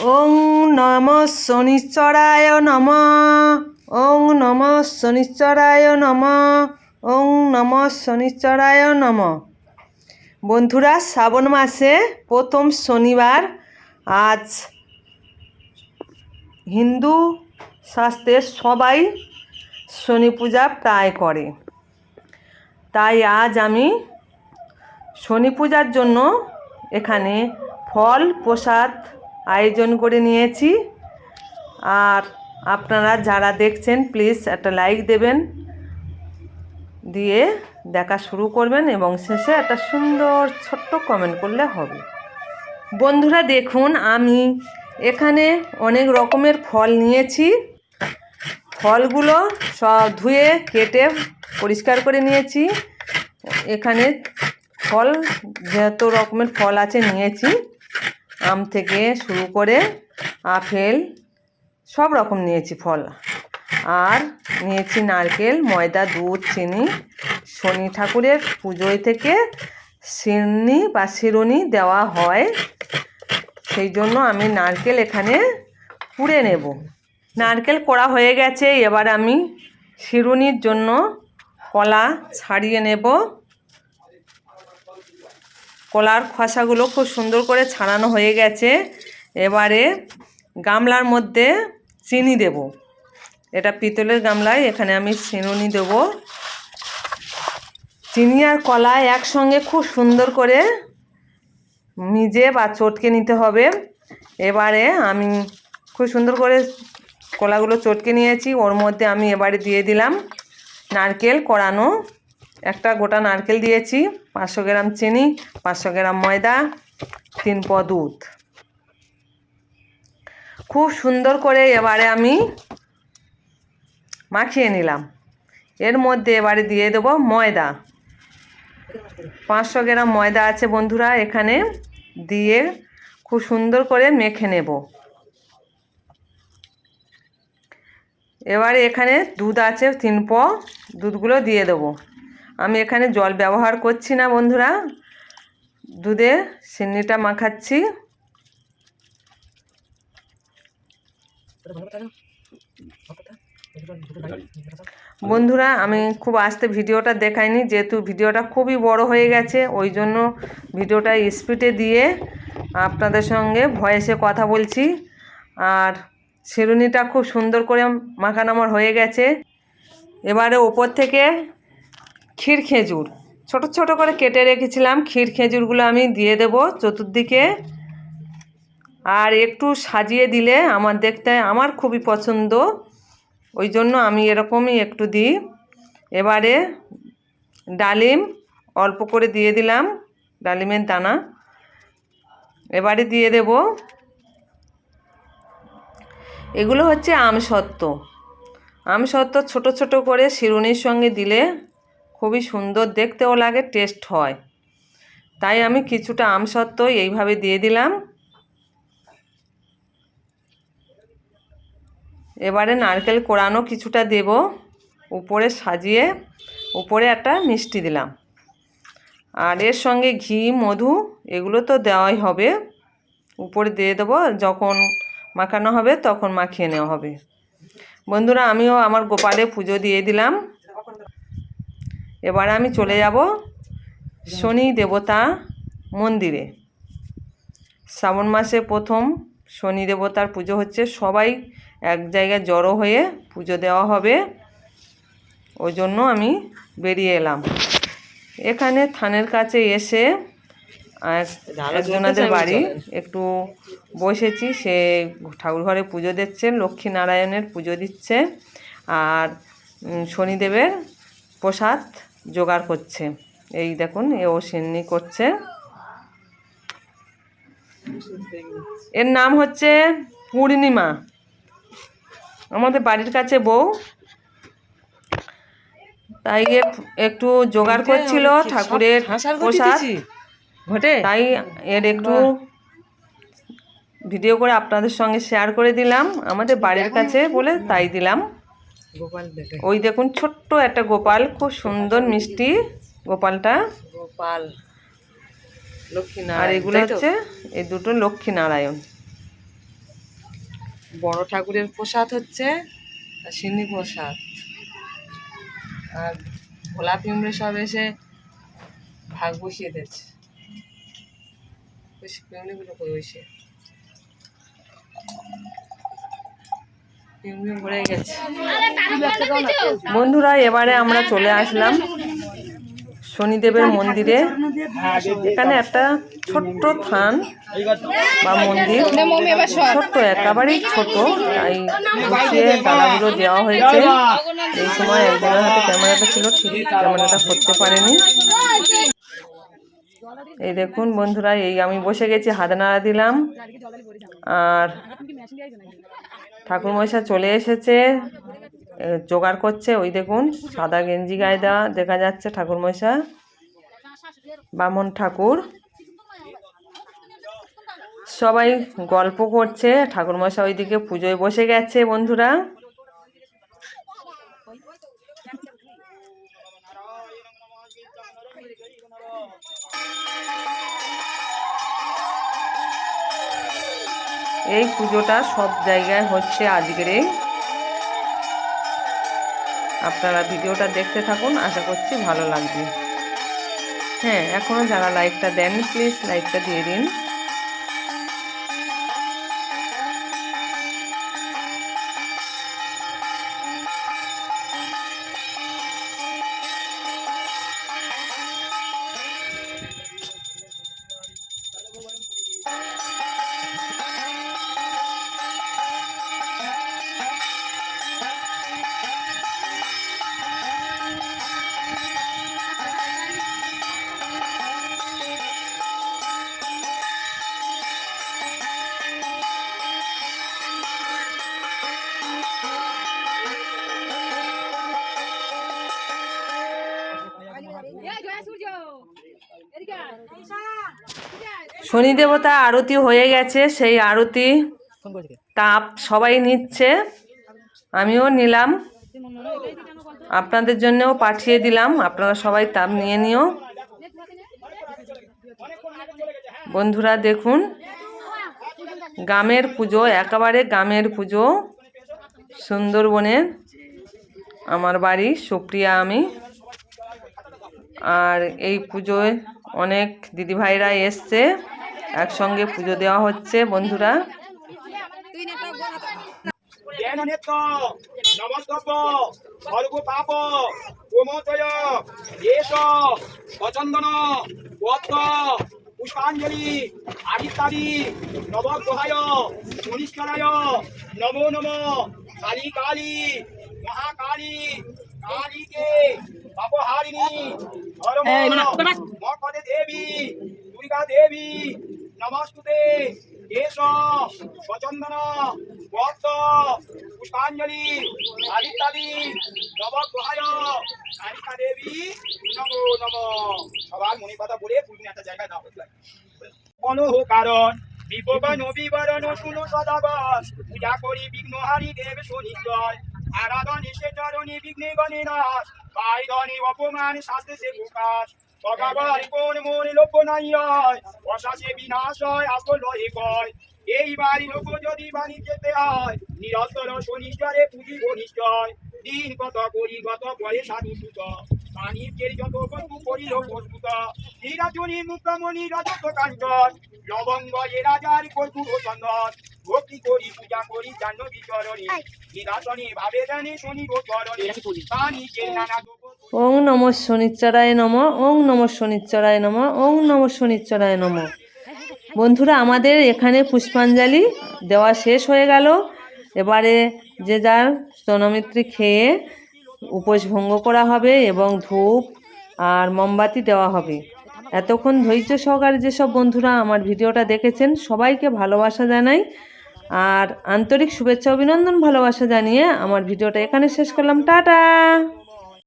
ওং নম শনিশ্চরায় নম। ওং নম শনিশ্চরায় নম। ওং নম শনিশ্চরায় নম। বন্ধুরা, শ্রাবণ মাসে প্রথম শনিবার আজ হিন্দু শাস্ত্রে সবাই শনি পূজা প্রায় করে। তাই আজ আমি শনি পূজার জন্য এখানে ফল, প্রসাদ আয়োজন করে নিয়েছি। আর আপনারা যারা দেখছেন প্লিজ একটা লাইক দেবেন। দিয়ে দেখা শুরু করবেন এবং শেষে একটা সুন্দর ছোট্ট কমেন্ট করলে হবে। বন্ধুরা দেখুন, আমি এখানে অনেক রকমের ফল নিয়েছি। ফলগুলো সব ধুয়ে, কেটে পরিষ্কার করে নিয়েছি। এখানে ফল, যত রকমের ফল আছে নিয়েছি। আম থেকে শুরু করে আপেল, সব রকম নিয়েছি ফল। আর নিয়েছি নারকেল, ময়দা, দুধ, চিনি, শনি ঠাকুরের পুজোয় থেকে শিরনি বা শিরুনি দেওয়া হয়। সেই জন্য আমি নারকেল এখানে পুড়ে নেব। নারকেল কড়া হয়ে গেছে, এবার আমি শিরুনির জন্য কলা ছাড়িয়ে নেব। কলার খোসাগুলো খুব সুন্দর করে ছাড়ানো হয়ে গেছে। এবারে গামলার মধ্যে চিনি দেব। এটা পিতলের গামলায়, এখানে আমি চিনুনি দেব। চিনি আর কলা একসঙ্গে খুব সুন্দর করে মিজে বা চটকে নিতে হবে। এবারে আমি খুব সুন্দর করে কলাগুলো চটকে নিয়েছি। ওর মধ্যে আমি এবারে দিয়ে দিলাম নারকেল কড়ানো একটা গোটা নারকেল দিয়েছি, পাঁচশো গ্রাম চিনি, পাঁচশো গ্রাম ময়দা, তিন প দুধ। খুব সুন্দর করে এবারে আমি মাখিয়ে নিলাম। এর মধ্যে এবারে দিয়ে দেবো ময়দা। পাঁচশো গ্রাম ময়দা আছে বন্ধুরা, এখানে দিয়ে খুব সুন্দর করে মেখে নেব। এবারে এখানে দুধ আছে, তিন প দুধগুলো দিয়ে দেবো। আমি এখানে জল ব্যবহার করছি না, বন্ধুরা। দুধে চিনিটা মাখাচ্ছি। বন্ধুরা, আমি খুব আস্তে ভিডিওটা দেখাইনি, যেহেতু ভিডিওটা খুবই বড় হয়ে গেছে, ওই জন্য ভিডিওটা স্পিডে দিয়ে আপনাদের সঙ্গে ভয়েসে কথা বলছি। আর শিরুনিটা খুব সুন্দর করে মাখানো আমার হয়ে গেছে। এবারে ওপর থেকে ক্ষীর খেজুর। ছোট ছোট করে কেটে রেখেছিলাম, ক্ষীর খেজুরগুলো আমি দিয়ে দেব চতুর্দিকে। আর একটু সাজিয়ে দিলে আমার দেখতে আমার খুবই পছন্দ। ওই জন্য আমি এরকমই একটু দিই। এবারে ডালিম অল্প করে দিয়ে দিলাম, ডালিমের দানা। এবারে দিয়ে দেব। এগুলো হচ্ছে আমসত্ত্ব। আমসত্ত্ব ছোট ছোট করে শিরুনির সঙ্গে দিলে খুবই সুন্দর দেখতেও লাগে টেস্ট হয়। তাই আমি কিছুটা আম আমসত্ত্ব এইভাবে দিয়ে দিলাম। এবারে নারকেল কোড়ানো কিছুটা দেব, উপরে সাজিয়ে উপরে একটা মিষ্টি দিলাম। আর এর সঙ্গে ঘি, মধু এগুলো তো দেওয়াই হবে। উপরে দিয়ে দেবো, যখন মাখানো হবে তখন মাখিয়ে নেওয়া হবে। বন্ধুরা, আমিও আমার গোপালে পুজো দিয়ে দিলাম। এবার আমি চলে যাব শনি দেবতা মন্দিরে। শ্রাবণ মাসে প্রথম শনি দেবতার পুজো হচ্ছে সবাই এক জায়গায় জড়ো হয়ে পুজো দেওয়া হবে। ওই জন্য আমি বেরিয়ে এলাম। এখানে থানের কাছে এসে একজনাদের বাড়ি একটু বসেছি সে ঠাকুর ঘরে পুজো দিচ্ছে লক্ষ্মী নারায়ণের পুজো দিচ্ছে আর শনিদেবের প্রসাদ জোগাড় করছে। এই দেখুন এও সিন্নি করছে। এর নাম হচ্ছে পূর্ণিমা। আমাদের বাড়ির কাছে বউ। তাই একটু জোগাড় করছিল ঠাকুরের প্রসাদ। ঘটে? তাই এর একটু ভিডিও করে আপনাদের সঙ্গে শেয়ার করে দিলাম। আমাদের বাড়ির কাছে বলে তাই দিলাম। ওই দেখুন ছোট্ট একটা গোপাল খুব সুন্দর মিষ্টি গোপালটা। গোপাল আর লক্ষ্মী এগুলো হচ্ছে এই দুটো লক্ষ্মী নারায়ণ হচ্ছে এই দুটো লক্ষ্মী নারায়ণ লক্ষ্মী নারায়ণ তাই তো? বন্ধুরা আমি খুব আস্তে ভিডিওটা দেখাইনি যেহেতু ভিডিওটা খুবই বড় ঠাকুরের প্রসাদ হচ্ছে সিন্নি প্রসাদ। আর ভোলা পিমড়ে সব এসে ভাগ বসিয়ে দিচ্ছে পিমড়িগুলো করে বসে। বন্ধুরা এবারে আমরা চলে আসলাম শনিদেবের মন্দিরে। এখানে একটা ছোট্ট থান বা মন্দির। ছোট্ট একেবারেই ছোট। তাই গুছিয়ে ডালাগুলো দেওয়া হয়েছে। এই সময় একজনের হাতে ক্যামেরাটা ছিল ঠিক ক্যামেরাটা করতে পারেনি। এই দেখুন বন্ধুরা, এই আমি বসে গেছি, হাত নাড়া দিলাম। আর ঠাকুর মশা চলে এসেছে জোগাড় করছে, ওই দেখুন, সাদা গেঞ্জি গায়ে দেওয়া দেখা যাচ্ছে ঠাকুর মশা বামন ঠাকুর। সবাই গল্প করছে ঠাকুর মশা ওইদিকে পুজোয় বসে গেছে বন্ধুরা। এই পুজোটা সব জায়গায় হচ্ছে আজকেরে আপনারা ভিডিওটা দেখতে থাকুন, আশা করছি ভালো লাগবে। হ্যাঁ এখনও যারা লাইকটা দেন প্লিজ লাইকটা দিয়ে দিন। শনি দেবতা আরতি হয়ে গেছে, সেই আরতি তাপ সবাই নিচ্ছে। আমিও নিলাম। আপনাদের জন্যও পাঠিয়ে দিলাম। আপনারা সবাই তাপ নিয়ে নিও। বন্ধুরা দেখুন গ্রামের পুজো, একেবারে গ্রামের পুজো। সুন্দরবনের আমার বাড়ি, সুপ্রিয়া আমি। আর এই পুজোয় অনেক দিদিভাইরা এসছে। একসঙ্গে পুজো দেওয়া হচ্ছে বন্ধুরা পুষ্পাঞ্জলি আদিত্যাদি নবগ্রহায় মনীশ্বরায় নমো নম কালী কালী মহাকালী কালীকে পাপহারিণী ধর্ম দেবী দুর্গা দেবী নমস্তুতে। কেশ সচন্দন ভক্ত পুষ্পাঞ্জলি, আদিত্যাদি, নবগ্রহায় কালিকা দেবী নমো নম। সবার মনে কথা বলে পুরো একটা জায়গায় দাও। অনহ কারণ বিপবন বিবরণ শুনো সদাগর। পূজা করি বিঘ্ন হারি দেব শনিশ্চয় আরাধন এসে চরণী বিঘ্নে গণেনাশ পাই ধনী অপমান শাস্তে সে প্রকাশ। সদাগর কোন মন লোক নাই হয়। অশাসে বিনাশ হয় আসল হয়ে কয় এই বাড়ি লোক যদি বাণী যেতে হয় নিরন্তর শনিশ্বরে পুঁজি ঘনিষ্ঠয় দিন কত করি গত পরে সাধু সুত। বাণিজ্যের যত বন্ধু করিল প্রস্তুত হীরাচুরি মুক্তমণি রাজত্ব কাঞ্চন। লবঙ্গ এ রাজার কর্পূর চন্দন। ভক্তি করি পূজা করি জান্ন বিচরণী। নিরাসনে ভাবে জানে শনি গোচরণী বাণিজ্যের নানা ওং নম শনিচ্চরায় নম, ওং নম শনিচ্চরায় নম, ওং নম শনিচ্চরায় নম। বন্ধুরা, আমাদের এখানে পুষ্পাঞ্জলি দেওয়া শেষ হয়ে গেল। এবারে যে যার স্তনমিত্রী খেয়ে উপোস ভঙ্গ করা হবে এবং ধূপ আর মোমবাতি দেওয়া হবে। এতক্ষণ ধৈর্য সহকারে যেসব বন্ধুরা আমার ভিডিওটা দেখেছেন, সবাইকে ভালোবাসা জানাই। আর আন্তরিক শুভেচ্ছা, অভিনন্দন, ভালোবাসা জানিয়ে আমার ভিডিওটা এখানে শেষ করলাম। টাটা!